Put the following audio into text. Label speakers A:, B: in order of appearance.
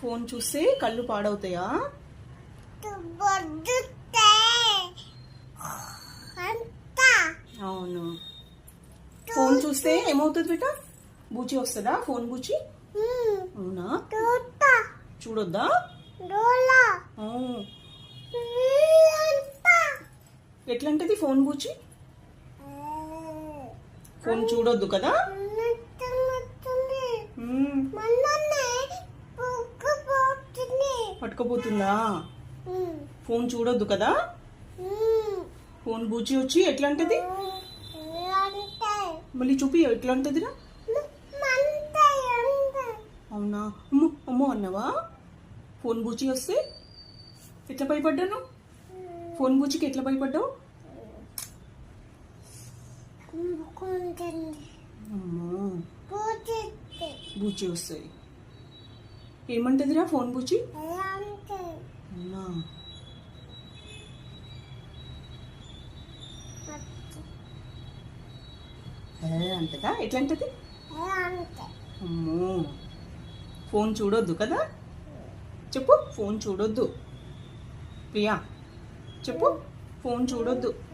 A: Phone చూస్తే కళ్ళు పాడవుతాయా? అవును. ఫోన్ చూస్తే ఏమవుతుంది బిడ్డ? బూచి వస్తుందా? ఫోన్ బూచి. అవునా? చూడొద్దా? ఎట్లాంటిది ఫోన్ బూచి? ఫోన్ చూడొద్దు కదా? పట్టుకోపోతుందా. ఫోన్ చూడొద్దు కదా. ఫోన్ బూచి వచ్చి ఎట్లాంటిది? మళ్ళీ చూపి ఎట్లాంటిదిరా? అవునా? అమ్మో అమ్మో అన్నవా? ఫోన్ బూచి వస్తే ఎట్లా భయపడ్డాను? ఫోన్ బూచికి ఎట్లా భయపడ్డావు? అమ్మో. బూచి వస్తుంది. ఏమంటదిరా ఫోన్ బూచి అంటదా? ఎట్లాంటది? అమ్మో. ఫోన్ చూడొద్దు కదా? చెప్పు ఫోన్ చూడొద్దు. ప్రియా చెప్పు ఫోన్ చూడొద్దు.